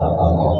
äh, auch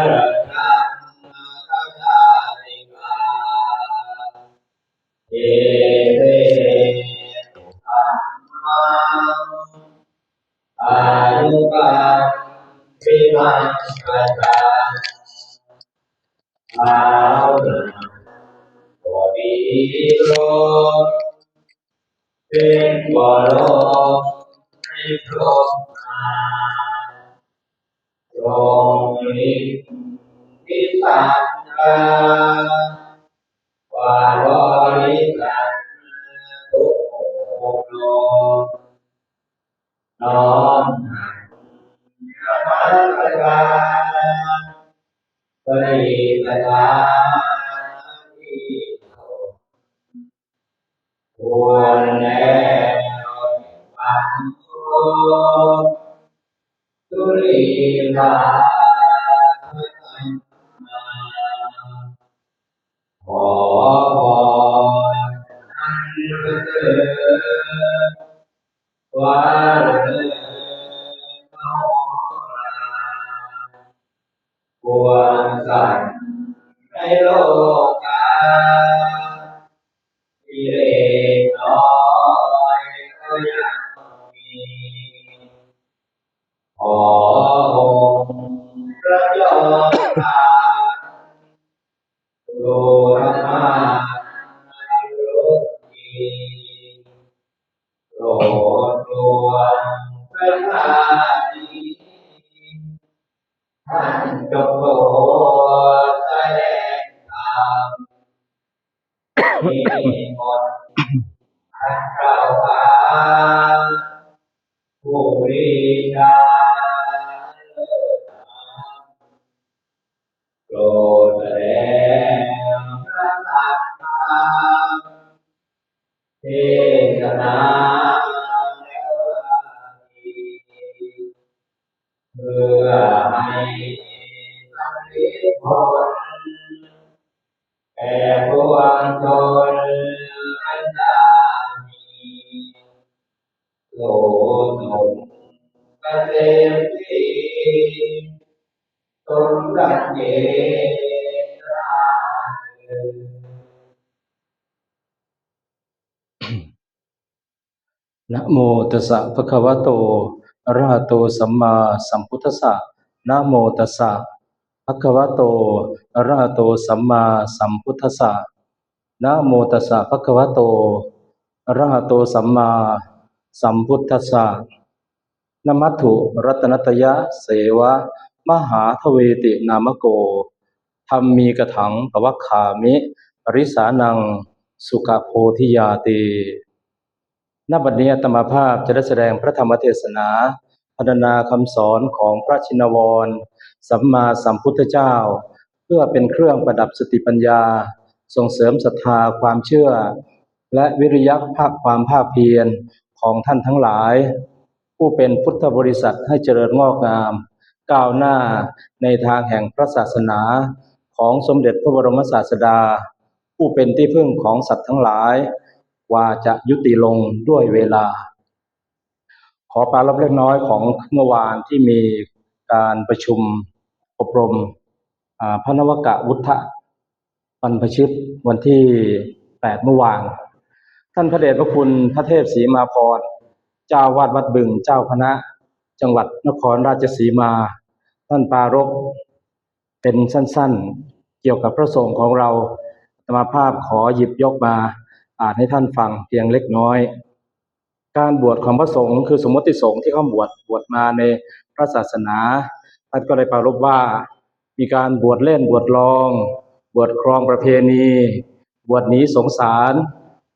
วิมังกัจจาอาหุโอดีโรเป็นบรมในพรหมาทรงมีทิสันดาวาบริสันทุโภโลน้อม หันธรรมสการปริส โลสมเกษมสีสมดังเกตรานะโมตัสสะภะคะวะโตอะระหะโตสัมมาสัมพุทธัสสะนะโมตัสสะภะคะวะโตอะระหะโตสัมมาสัมพุทธัสสะนะโมตัสสะภะคะวะโตอะระหะโตสัมมา สัมพุทธสสะนมัตถุรัตนตยะเสวะ มหาทเวตินามโกธรรมมีกระถังปวัคคามิปริสานัง สุขโพธิยาติณบัดนี้ตมาภาพจะได้แสดงพระธรรมเทศนาพรรณนาคำสอนของพระชินวร สัมมาสัมพุทธเจ้า เพื่อเป็นเครื่องประดับสติปัญญา ส่งเสริมศรัทธาความเชื่อ และวิริยะภาคความภาคเพียร ของท่านทั้งหลาย ผู้เป็นพุทธบริษัทให้เจริญงอกงาม ก้าวหน้าในทางแห่งพระศาสนาของสมเด็จพระบรมศาสดา ผู้เป็นที่พึ่งของสัตว์ทั้งหลาย ว่าจะยุติลงด้วยเวลา ขอปรารบเล็กน้อยของเมื่อวานที่มีการประชุมอบรมพระนวกะวุฒะบรรพชิตวันที่ 8 เมื่อวาน ท่านพระเดชพระคุณพระเทพศรีมาพร เจ้าวาดวัดบึง เจ้าคณะ จังหวัดนครราชสีมา ท่านปารบเป็นสั้นๆ เกี่ยวกับพระสงฆ์ของเราอาตมาภาพขอหยิบยกมาอ่านให้ท่านฟังเพียงเล็กน้อย การบวชของพระสงฆ์คือสมมติสงฆ์ที่เขาบวชบวชมาในพระศาสนาท่านก็ได้ปรารภว่า มีการบวชเล่นบวชลอง บวชครองประเพณี บวชหนีสงสาร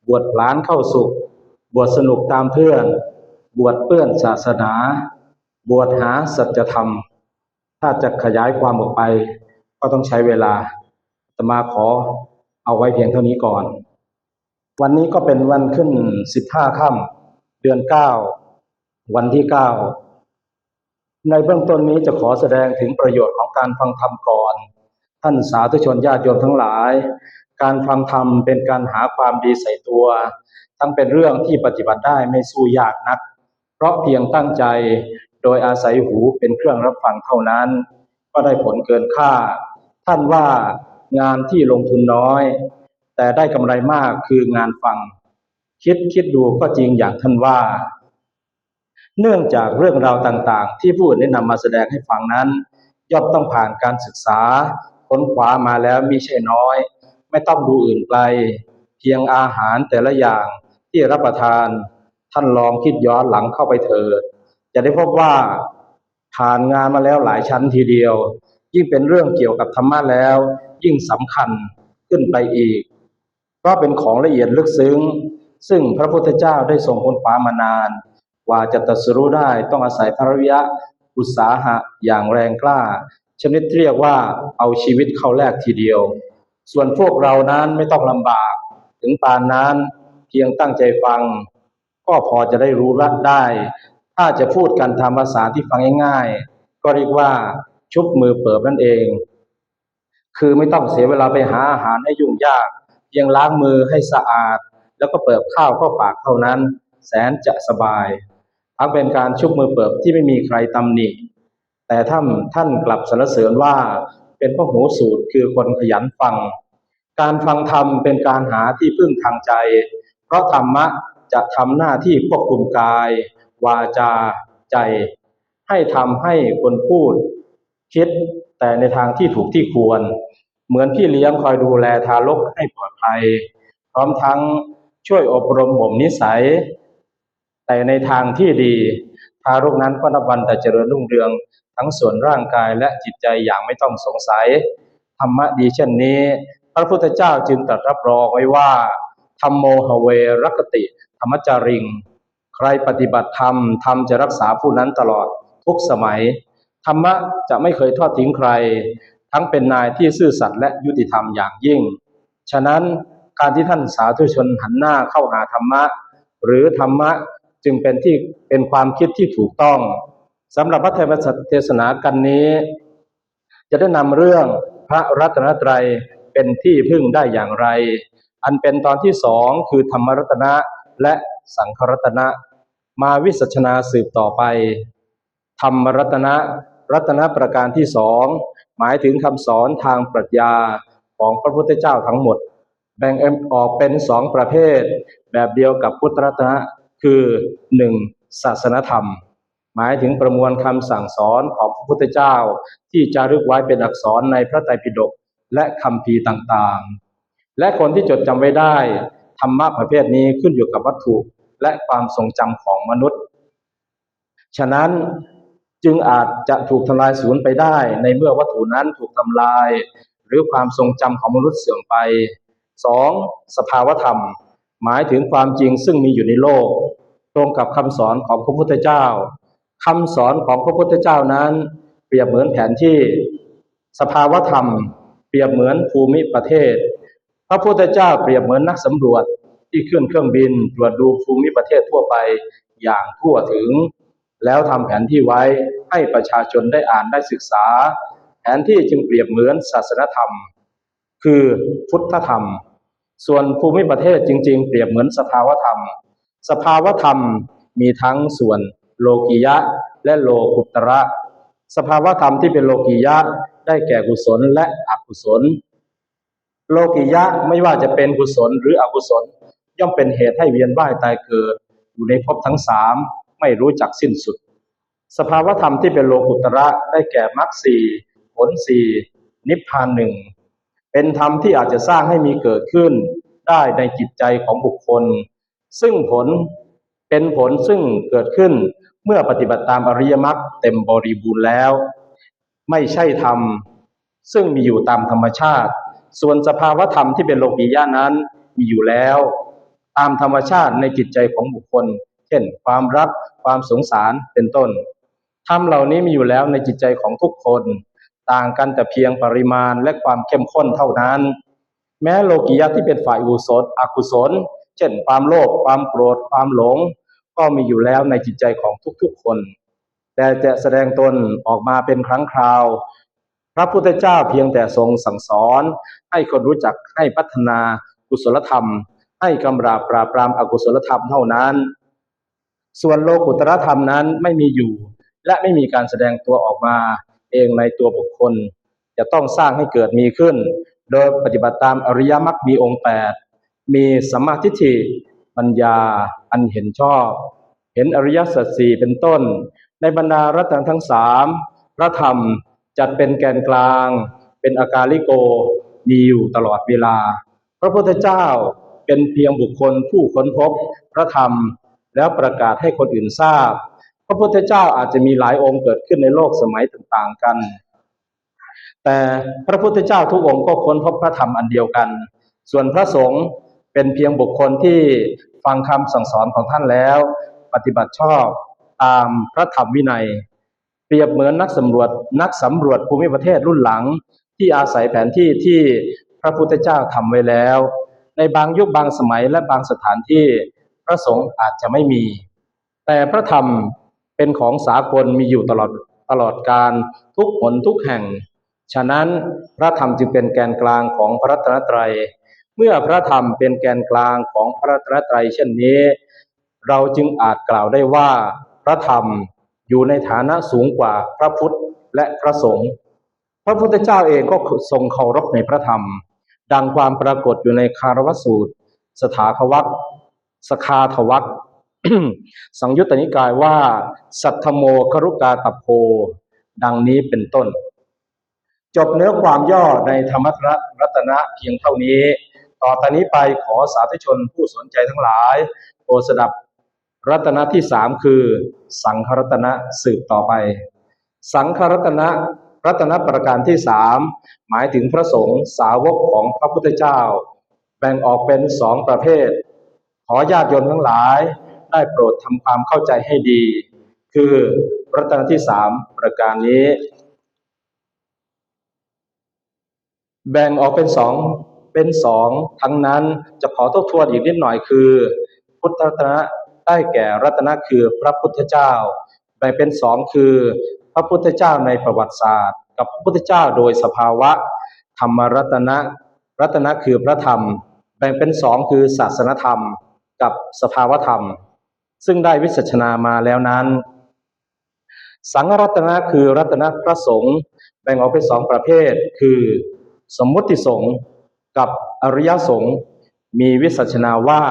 บวชพลานเข้าสุข บวชสนุกตามเพื่อน บวชเปื้อนศาสนา บวชหาสัจธรรม ถ้าจะขยายความออกไป ก็ต้องใช้เวลาอาตมาขอเอาไว้เพียงเท่านี้ก่อน วันนี้ก็เป็นวันขึ้นสิบห้าค่ำเดือนเก้าวันที่เก้าในเบื้องต้นนี้จะขอแสดงถึงประโยชน์ของการฟังธรรมก่อน ท่านสาธุชนญาติโยมทั้งหลาย การฟังธรรมเป็นการหาความดีใส่ตัว ทั้งเป็นเรื่องที่ปฏิบัติได้ไม่สู้ยากนัก เพราะเพียงตั้งใจโดยอาศัยหูเป็นเครื่องรับฟังเท่านั้น ก็ได้ผลเกินค่า ท่านว่างานที่ลงทุนน้อย แต่ได้กำไรมากคืองานฟัง คิดคิดดูก็จริงอย่างท่านว่า เนื่องจากเรื่องราวต่างๆ ที่ผู้อื่นได้นำมาแสดงให้ฟังนั้น ย่อมต้องผ่านการศึกษาค้นคว้ามาแล้วมิใช่น้อย ไม่ต้องดูอื่นไกล เพียงอาหารแต่ละอย่างที่รับประทาน ท่านลองคิดย้อนหลังเข้าไปเถิดจะได้พบว่าผ่านงานมาแล้วหลายชั้นทีเดียว ยิ่งเป็นเรื่องเกี่ยวกับธรรมะแล้ว ยิ่งสำคัญขึ้นไปอีกเพราะเป็นของละเอียดลึกซึ้ง ซึ่งพระพุทธเจ้าได้ทรงค้นคว้ามานาน ว่าจะตรัสรู้ได้ต้องอาศัยพระวิยะอุตสาหะอย่างแรงกล้า ชนิดเรียกว่าเอาชีวิตเข้าแลกทีเดียว ส่วนพวกเรานั้นไม่ต้องลำบาก ถึงปานนั้นเพียงตั้งใจฟัง ก็พอจะได้รู้รัดได้ ถ้าจะพูดกันตามภาษาที่ฟังง่ายๆ ก็เรียกว่าชุบมือเปิบนั่นเอง คือไม่ต้องเสียเวลาไปหาอาหารให้ยุ่งยาก เพียงล้างมือให้สะอาด แล้วก็เปิบข้าวเข้าปากเท่านั้น แสนจะสบายทั้งเป็นการชุบมือเปิบที่ไม่มีใครตำหนิแต่ท่านท่านกลับสรรเสริญว่า เป็นพระหูสูตรคือคนขยันฟัง การฟังธรรมเป็นการหาที่พึ่งทางใจ เพราะธรรมะจะทำหน้าที่ควบคุมกาย วาจา ใจ ให้ทำให้คนพูด คิดแต่ในทางที่ถูกที่ควร เหมือนพี่เลี้ยงคอยดูแลทารกให้ปลอดภัย พร้อมทั้งช่วยอบรมบ่มนิสัย แต่ในทางที่ดี ทารกนั้นก็นับวันแต่เจริญรุ่งเรือง ทั้งส่วนร่างกายและจิตใจอย่างไม่ต้องสงสัย ธรรมะดีเช่นนี้ พระพุทธเจ้าจึงตรัสรับรองไว้ว่าธรรมโมหเวรคติ ธรรมจาริง ใครปฏิบัติธรรมธรรมจะรักษาผู้นั้นตลอดทุกสมัย ธรรมะจะไม่เคยทอดทิ้งใคร ทั้งเป็นนายที่ซื่อสัตย์และยุติธรรมอย่างยิ่ง ฉะนั้นการที่ท่านสาธุชนหันหน้าเข้าหาธรรมะ หรือธรรมะ จึงเป็นที่เป็นความคิดที่ถูกต้องสำหรับพระธรรมเทศนากันนี้ จะได้นำเรื่องพระรัตนตรัยเป็นที่พึ่งได้อย่างไร อันเป็นตอนที่สองคือธรรมรัตนะและสังขรัตนะ มาวิสัชนาสืบต่อไป ธรรมรัตนะรัตนประการที่สองหมายถึงคำสอนทางปรัชญาของพระพุทธเจ้าทั้งหมด แบ่งออกเป็นสองประเภท แบบเดียวกับพุทธรัตนะ คือหนึ่งศาสนธรรม หมายถึงประมวลคำสั่งสอนของพระพุทธเจ้า ที่จารึกไว้เป็นอักษรในพระไตรปิฎกและคำพีต่างๆ และคนที่จดจำไว้ได้ ธรรมะประเภทนี้ขึ้นอยู่กับวัตถุและความทรงจำของมนุษย์ ฉะนั้นจึงอาจจะถูกทำลายสูญไปได้ ในเมื่อวัตถุนั้นถูกทำลาย หรือความทรงจำของมนุษย์เสื่อมไปสองสภาวธรรม หมายถึงความจริงซึ่งมีอยู่ในโลก ตรงกับคำสอนของพระพุทธเจ้าคำสอนของพระพุทธเจ้านั้น เปรียบเหมือนแผนที่สภาวธรรม เปรียบเหมือนภูมิประเทศ พระพุทธเจ้าเปรียบเหมือนนักสำรวจที่ขึ้นเครื่องบินตรวจดูภูมิประเทศทั่วไปอย่างทั่วถึง แล้วทำแผนที่ไว้ให้ประชาชนได้อ่านได้ศึกษา แผนที่จึงเปรียบเหมือนศาสนธรรม คือพุทธธรรม ส่วนภูมิประเทศจริง ๆ เปรียบเหมือนสภาวธรรม สภาวธรรมมีทั้งส่วนโลกียะและโลกุตระ สภาวธรรมที่เป็นโลกียะได้แก่กุศลและอกุศล โลกิยะไม่ว่าจะเป็นกุศลหรืออกุศล ย่อมเป็นเหตุให้เวียนว่ายตายเกิด อยู่ในภพทั้งสามไม่รู้จักสิ้นสุด สภาวธรรมที่เป็นโลกุตระได้แก่มรรคสี่ผลสี่นิพพานหนึ่ง เป็นธรรมที่อาจจะสร้างให้มีเกิดขึ้นได้ในจิตใจของบุคคล ซึ่งผลเป็นผลซึ่งเกิดขึ้นเมื่อปฏิบัติตามอริยมรรคเต็มบริบูรณ์แล้ว ไม่ใช่ธรรม ซึ่งมีอยู่ตามธรรมชาติ ส่วนสภาวธรรมที่เป็นโลกียะนั้นมีอยู่แล้ว ตามธรรมชาติในจิตใจของบุคคล เช่น ความรักความสงสารเป็นต้นธรรมเหล่านี้มีอยู่แล้วในจิตใจของทุกคน ต่างกันแต่เพียงปริมาณและความเข้มข้นเท่านั้น แม้โลกียะที่เป็นฝ่ายอุศลอกุศล เช่น ความโลภความโกรธความหลง ก็มีอยู่แล้วในจิตใจของทุกๆคน แต่จะแสดงตนออกมาเป็นครั้งคราว พระพุทธเจ้าเพียงแต่ทรงสั่งสอน ให้คนรู้จักให้พัฒนากุศลธรรม ให้กำราบปราบปรามอกุศลธรรมเท่านั้น ส่วนโลกุตรธรรมนั้นไม่มีอยู่ และไม่มีการแสดงตัวออกมา เองในตัวบุคคล จะต้องสร้างให้เกิดมีขึ้น โดยปฏิบัติตามอริยมรรคมีองค์แปดมีสัมมาทิฏฐิปัญญาอันเห็นชอบ เห็นอริยสัจสี่เป็นต้น ในบรรดารัตนทั้งสามพระธรรมจัดเป็นแกนกลาง เป็นอากาลิโกมีอยู่ตลอดเวลา พระพุทธเจ้าเป็นเพียงบุคคลผู้ค้นพบพระธรรมแล้วประกาศให้คนอื่นทราบ พระพุทธเจ้าอาจจะมีหลายองค์เกิดขึ้นในโลกสมัยต่างๆกัน แต่พระพุทธเจ้าทุกองค์ก็ค้นพบพระธรรมอันเดียวกัน ส่วนพระสงฆ์เป็นเพียงบุคคลที่ฟังคำสั่งสอนของท่านแล้ว ปฏิบัติชอบตามพระธรรมวินัย เปรียบเหมือนนักสำรวจนักสำรวจภูมิประเทศรุ่นหลัง ที่อาศัยแผนที่ที่พระพุทธเจ้าทำไว้แล้ว ในบางยุคบางสมัยและบางสถานที่พระสงฆ์อาจจะไม่มี แต่พระธรรม เป็นของสากลมีอยู่ตลอดตลอดการทุกหนทุกแห่ง ฉะนั้นพระธรรมจึงเป็นแกนกลางของพระรัตนตรัย เมื่อพระธรรมเป็นแกนกลางของพระรัตนตรัยเช่นนี้ เราจึงอาจกล่าวได้ว่าพระธรรมอยู่ในฐานะสูงกว่าพระพุทธและพระสงฆ์พระพุทธเจ้าเองก็ทรงเคารพในพระธรรม ดังความปรากฏอยู่ในคารวสูตร สถาควัตสคาทวัต สังยุตตนิกายว่า สัทธโมครุกาตโพ ดังนี้เป็นต้น จบเนื้อความย่อในธรรมรัตนะเพียงเท่านี้ ต่อตอนนี้ไปขอสาธุชนผู้สนใจทั้งหลายโปรดสดับรัตนะที่สามคือ สังขรัตนะสืบต่อไป สังขรัตนะรัตนประการที่สามหมายถึงพระสงฆ์สาวกของพระพุทธเจ้า แบ่งออกเป็นสองประเภท ขอญาติโยมทั้งหลาย ได้โปรดทำความเข้าใจให้ดี คือรัตนที่สามประการนี้ แบ่งออกเป็นสองเป็นสองทั้งนั้นจะขอทบทวนอีกนิดหน่อยคือ พุทธรัตนะได้แก่รัตนะคือพระพุทธเจ้า แบ่งเป็นสองคือ พระพุทธเจ้าในประวัติศาสตร์ กับพระพุทธเจ้าโดยสภาวะ ธรรมรัตนะ รัตนะคือพระธรรม แบ่งเป็นสองคือศาสนธรรม กับสภาวธรรม ซึ่งได้วิสัชนามาแล้วนั้น สังรัตนะคือรัตนะพระสงฆ์แบ่งออกเป็นสองประเภท คือสมมุติสงฆ์กับอริยสงฆ์มีวิสัชนาว่า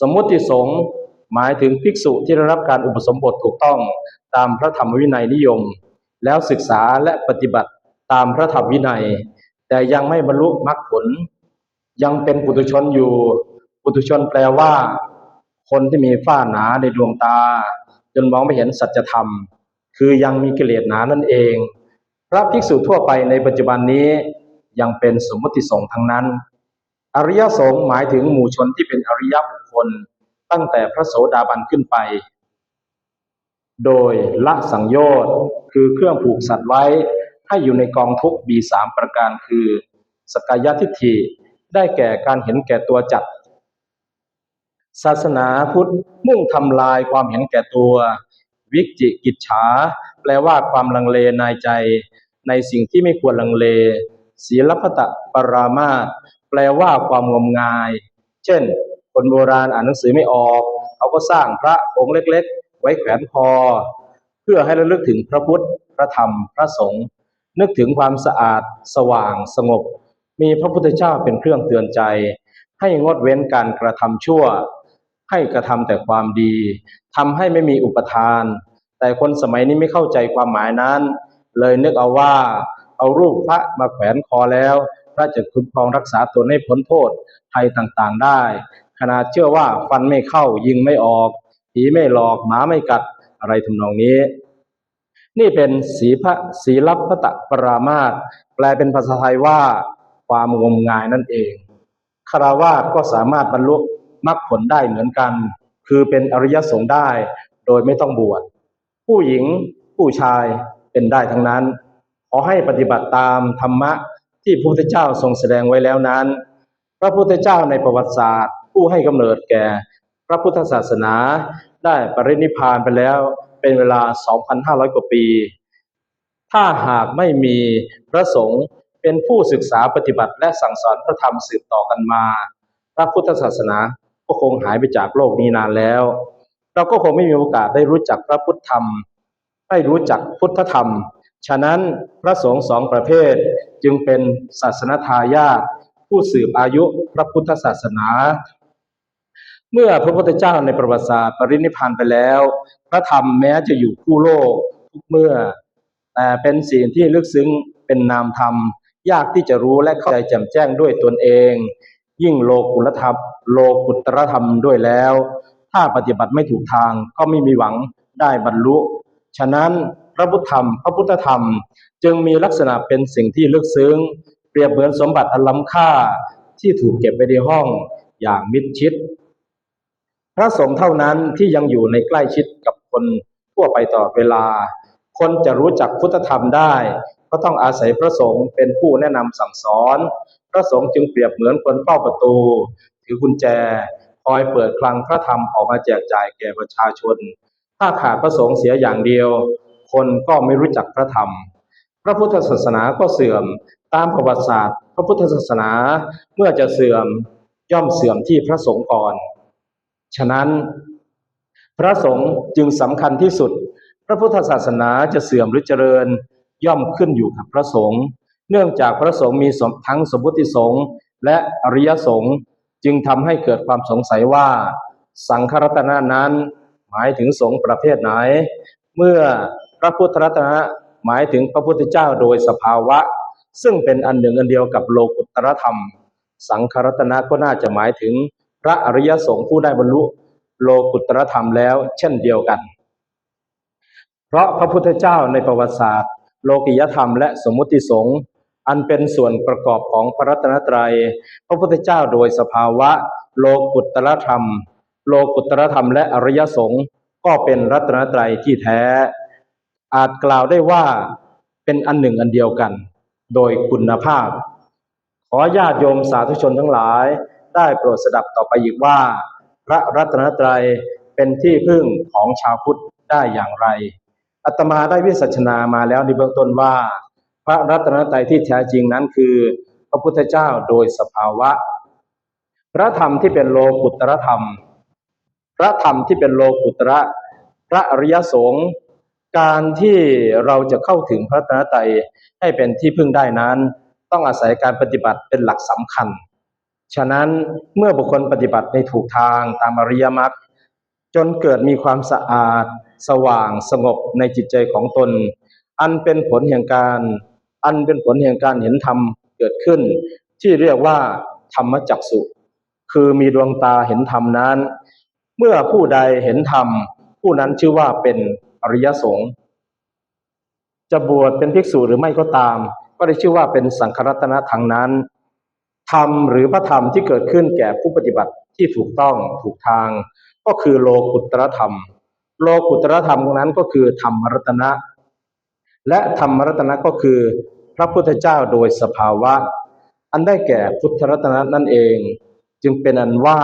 สมมุติสงฆ์หมายถึงภิกษุที่ได้รับการอุปสมบทถูกต้องตามพระธรรมวินัยนิยม แล้วศึกษาและปฏิบัติตามพระธรรมวินัย แต่ยังไม่บรรลุมรรคผล ยังเป็นปุถุชนอยู่ ปุถุชนแปลว่า คนที่มีฝ้าหนาในดวงตา จนมองไม่เห็นสัจธรรม คือยังมีกิเลสหนานั่นเอง พระภิกษุทั่วไปในปัจจุบันนี้ยังเป็นสมมติสงฆ์ทั้งนั้น อริยสงฆ์หมายถึงหมู่ชนที่เป็นอริยบุคคลตั้งแต่พระโสดาบันขึ้นไป โดยละสังโยชน์คือเครื่องผูกสัตว์ไว้ให้อยู่ในกองทุกข์มีสามประการคือ สกายทิฏฐิได้แก่การเห็นแก่ตัวจัด ศาสนาพุทธมุ่งทำลายความเห็นแก่ตัว วิจิกิจฉา แปลว่าความลังเลในใจ ในสิ่งที่ไม่ควรลังเล ศีลพัตปรามาสแปลว่าความงมงาย เช่น คนโบราณอ่านหนังสือไม่ออก เขาก็สร้างพระองค์เล็กๆ ไว้แขวนคอ เพื่อให้ระลึกถึงพระพุทธ พระธรรม พระสงฆ์ นึกถึงความสะอาด สว่าง สงบ มีพระพุทธเจ้าเป็นเครื่องเตือนใจ ให้งดเว้นการกระทำชั่ว ให้กระทำแต่ความดีทำให้ไม่มีอุปทาน แต่คนสมัยนี้ไม่เข้าใจความหมายนั้น เลยนึกเอาว่า เอารูปพระมาแขวนคอแล้ว พระจะคุ้มครองรักษาตนให้พ้นโทษภัยต่างๆได้ ขนาดเชื่อว่าฟันไม่เข้ายิงไม่ออกผีไม่หลอกหมาไม่กัดอะไรทำนองนี้ นี่เป็นสีพระศีลับพระตะปรามาสแปลเป็นภาษาไทยว่าความงมงายนั่นเองคารวาสก็สามารถบรรลุ มรรคผลได้เหมือนกัน คือเป็นอริยสงฆ์ได้ โดยไม่ต้องบวช ผู้หญิงผู้ชายเป็นได้ทั้งนั้น ขอให้ปฏิบัติตามธรรมะที่พระพุทธเจ้าทรงแสดงไว้แล้วนั้น พระพุทธเจ้าในประวัติศาสตร์ ผู้ให้กำเนิดแก่ พระพุทธศาสนาได้ปรินิพพานไปแล้วเป็นเวลา 2,500 กว่าปี ถ้าหากไม่มีพระสงฆ์เป็นผู้ศึกษาปฏิบัติและสั่งสอนพระธรรมสืบต่อกันมา พระพุทธศาสนา ก็คงหายไปจากโลกนี้นานแล้ว เราก็คงไม่มีโอกาสได้รู้จักพระพุทธธรรมได้รู้จักพุทธธรรม ฉะนั้นพระสงฆ์สองประเภทจึงเป็นศาสนทายาทผู้สืบอายุพระพุทธศาสนา เมื่อพระพุทธเจ้าในประวัติศาสตร์ปรินิพพานไปแล้ว พระธรรมแม้จะอยู่คู่โลกทุกเมื่อ แต่เป็นสิ่งที่ลึกซึ้งเป็นนามธรรม ยากที่จะรู้และเข้าใจแจ่มแจ้งด้วยตนเอง ยิ่งโลกุตธรรม โลกุตรธรรมด้วยแล้ว ถ้าปฏิบัติไม่ถูกทางก็ไม่มีหวังได้บรรลุ ฉะนั้นพระพุทธธรรม พระพุทธธรรม จึงมีลักษณะเป็นสิ่งที่ลึกซึ้ง เปรียบเหมือนสมบัติอันล้ำค่าที่ถูกเก็บไว้ในห้องอย่างมิดชิด พระสงฆ์เท่านั้นที่ยังอยู่ในใกล้ชิดกับคนทั่วไปตลอเวลา คนจะรู้จักพุทธธรรมได้ ก็ต้องอาศัยพระสงฆ์เป็นผู้แนะนำสั่งสอน พระสงฆ์จึงเปรียบเหมือนคนเฝ้าประตู ถือกุญแจ คอยเปิดคลังพระธรรมออกมาแจกจ่ายแก่ประชาชน ถ้าขาดพระสงฆ์เสียอย่างเดียว คนก็ไม่รู้จักพระธรรม พระพุทธศาสนาก็เสื่อมตามประวัติศาสตร์ พระพุทธศาสนาเมื่อจะเสื่อมย่อมเสื่อมที่พระสงฆ์ก่อน ฉะนั้นพระสงฆ์จึงสำคัญที่สุด พระพุทธศาสนาจะเสื่อมหรือเจริญ ย่อมขึ้นอยู่กับพระสงฆ์ เนื่องจากพระสงฆ์มีทั้งสมุติสงฆ์และอริยสงฆ์จึงทำให้เกิดความสงสัยว่า สังฆรัตนะนั้น หมายถึงสงฆ์ประเภทไหน เมื่อพระพุทธรัตนะหมายถึงพระพุทธเจ้าโดยสภาวะ ซึ่งเป็นอันหนึ่งอันเดียวกับโลกุตตรธรรม สังฆรัตนะก็น่าจะหมายถึงพระอริยสงฆ์ผู้ได้บรรลุโลกุตตรธรรมแล้ว เช่นเดียวกัน เพราะพระพุทธเจ้าในประวัติศาสตร์ โลกิยธรรมและสมมุติสงฆ์ อันเป็นส่วนประกอบของพระรัตนตรัย พระพุทธเจ้าโดยสภาวะ โลกุตตรธรรม โลกุตตรธรรมและอริยสงฆ์ก็เป็นรัตนตรัยที่แท้ อาจกล่าวได้ว่าเป็นอันหนึ่งอันเดียวกัน โดยคุณภาพ ขอญาติโยมสาธุชนทั้งหลาย ได้โปรดสดับต่อไปอีกว่า พระรัตนตรัยเป็นที่พึ่งของชาวพุทธได้อย่างไรอาตมาได้วิสัชนามาแล้วในเบื้องต้นว่า ระรัตนตรัยที่แท้จริงนั้นคือ พระพุทธเจ้าโดยสภาวะ พระธรรมที่เป็นโลกุตรธรรม พระธรรมที่เป็นโลกุตระพระอริยสงฆ์การที่เราจะเข้าถึงพระรัตนตรัยให้เป็นที่พึ่งได้นั้น ต้องอาศัยการปฏิบัติเป็นหลักสำคัญ ฉะนั้นเมื่อบุคคลปฏิบัติในถูกทางตามอริยมรรคจนเกิดมีความสะอาด สว่างสงบในจิตใจของตน อันเป็นผลแห่งการ อันเป็นผลแห่งการเห็นธรรมเกิดขึ้น ที่เรียกว่าธรรมจักสุคือมีดวงตาเห็นธรรมนั้น เมื่อผู้ใดเห็นธรรม ผู้นั้นชื่อว่าเป็นอริยสงฆ์จะบวชเป็นภิกษุหรือไม่ก็ตาม ก็ได้ชื่อว่าเป็นสังฆรัตนะทางนั้นธรรมหรือพระธรรมที่เกิดขึ้นแก่ผู้ปฏิบัติที่ถูกต้องถูกทาง ก็คือโลกุตรธรรม โลกุตรธรรมตรงนั้นก็คือธรรมรัตนะ และธรรมรัตนะก็คือ พระพุทธเจ้าโดยสภาวะ อันได้แก่พุทธรัตนะนั่นเอง จึงเป็นอันว่า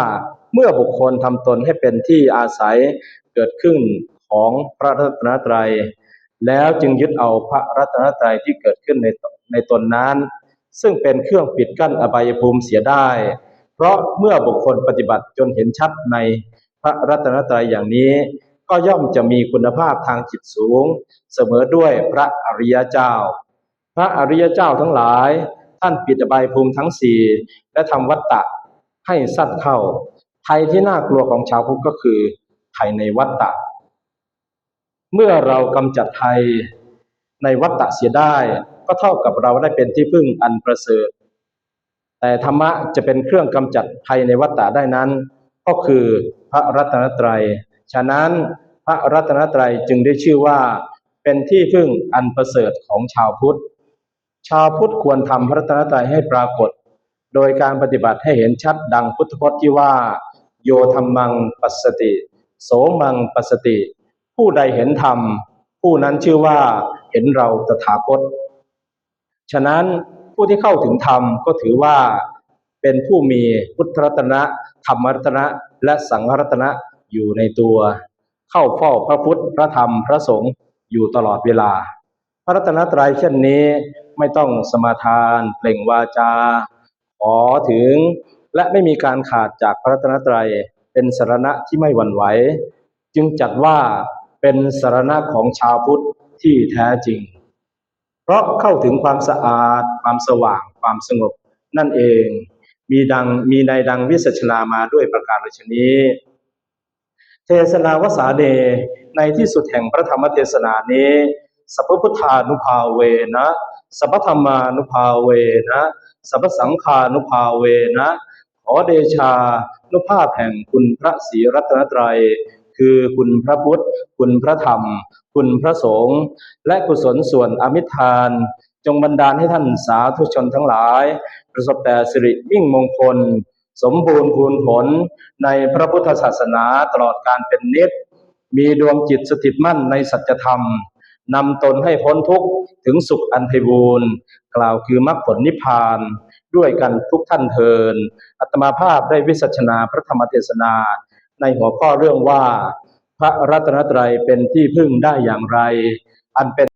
เมื่อบุคคลทำตนให้เป็นที่อาศัยเกิดขึ้นของพระรัตนตรัย แล้วจึงยึดเอาพระรัตนตรัยที่เกิดขึ้นในในตนนั้น ซึ่งเป็นเครื่องปิดกั้นอบายภูมิเสียได้ เพราะเมื่อบุคคลปฏิบัติจนเห็นชัดในพระรัตนตรัยอย่างนี้ ก็ย่อมจะมีคุณภาพทางจิตสูง เสมอด้วยพระอริยเจ้า พระอริยเจ้าทั้งหลาย ท่านปิดบายภูมิทั้งสี่และทำวัตตะให้สั้นเข้าภัยที่น่ากลัวของชาวพุทธก็คือภัยในวัตตะ เมื่อเรากำจัดภัยในวัตตะเสียได้ก็เท่ากับเราได้เป็นที่พึ่งอันประเสริฐ แต่ธรรมะจะเป็นเครื่องกำจัดภัยในวัฏฏะได้นั้น ก็คือพระรัตนตรัย ฉะนั้น พระรัตนตรัยจึงได้ชื่อว่า เป็นที่พึ่งอันประเสริฐของชาวพุทธ ชาวพุทธควรทำพระรัตนตรัยให้ปรากฏ โดยการปฏิบัติให้เห็นชัดดังพุทธพจน์ที่ว่า โยธรรมังปัสสติ โสมังปัสสติ ผู้ใดเห็นธรรม ผู้นั้นชื่อว่าเห็นเราตถาคต ฉะนั้นผู้ที่เข้าถึงธรรมก็ถือว่าเป็นผู้มีพุทธรัตนะ ธรรมรัตนะ และสังฆรัตนะอยู่ในตัว เข้าเฝ้าพระพุทธพระธรรมพระสงฆ์อยู่ตลอดเวลา พระรัตนตรัยเช่นนี้ไม่ต้องสมาทานเปล่งวาจา ขอถึงและไม่มีการขาดจากพระรัตนตรัยเป็นสารณะที่ไม่หวั่นไหว จึงจัดว่าเป็นสารณะของชาวพุทธที่แท้จริง เพราะเข้าถึงความสะอาด ความสว่าง ความสงบ นั่นเอง มีดังมีในดังวิสัชนามาด้วยประการฉนี้ เทศนาวสาเดในที่สุดแห่งพระธรรมเทศนานี้ สัพพุทธานุภาเวนะ สัพพธรรมานุภาเวนะ สัพพสังฆานุภาเวนะ ขอเดชานุภาพแห่งคุณพระศรีรัตนตรัย คือคุณพระพุทธ คุณพระธรรม คุณพระสงฆ์และกุศลส่วนอมิตรทาน จงบันดาลให้ท่านสาธุชนทั้งหลาย ประสบแต่สิริมิ่งมงคล สมบูรณ์พูนผลในพระพุทธศาสนาตลอดการเป็นนิจมีดวงจิตสถิตมั่นในสัจธรรมนำตนให้พ้นทุกข์ถึงสุขอันไพบูรณ์กล่าวคือมรรคผลนิพพาน ด้วยกันทุกท่านเทินอัตมาภาพได้วิสัชนาพระธรรมเทศนา ในหัวข้อเรื่องว่า พระรัตนตรัยเป็นที่พึ่งได้อย่างไร อันเป็น